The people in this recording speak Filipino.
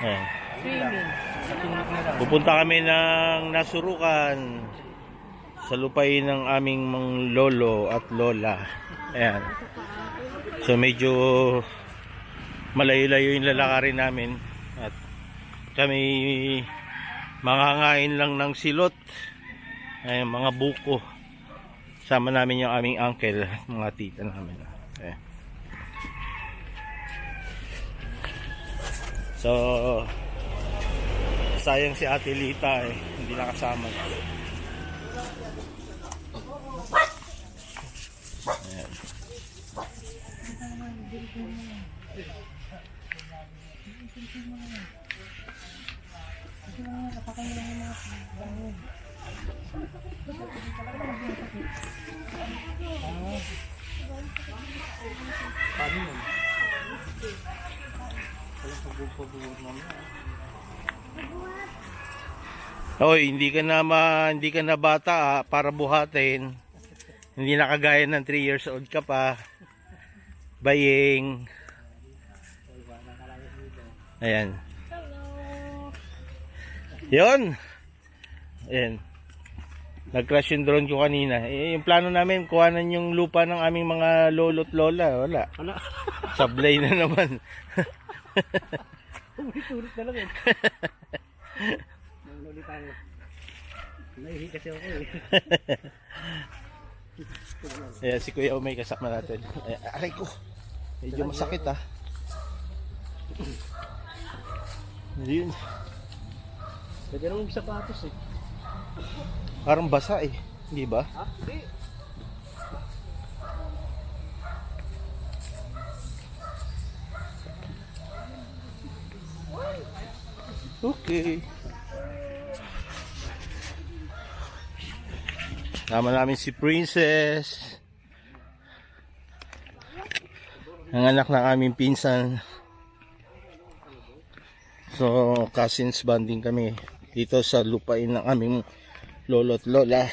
Ayan. Swimming. Pupunta kami ng Nasurukan sa lupain ng aming mga lolo at lola. Ayan. So medyo malayo-layo yung lalakarin namin at kami mangangain lang ng silot ay mga buko sama namin yung aming uncle mga tita namin Ayan. So sayang si ate Lita eh hindi nakasama Ayan. Paano Hoy, hindi ka na ma, hindi ka na bata ah, para buhatin. Hindi na kagaya ng 3 years old ka pa. Baying. Ayan. Yon. Ayan. Nag-crash yung drone ko kanina. Eh, yung plano namin, kuhanan yung lupa ng aming mga lolo't lola. Wala. Sablay na naman. Ulit-ulit na lang eh. Ulit tayo. Naihi kasi ako eh. Ayan, si Kuya Umay kasama natin. Ayan, aray ko. Medyo masakit ah. Yun. Pwede naman yung sapatos eh. Parang basa eh. Hindi ba? Ha? Hindi. Okay. Nama namin si Princess. Ang anak ng aming pinsan. So, cousins bonding kami dito sa lupain ng aming lolo't lola.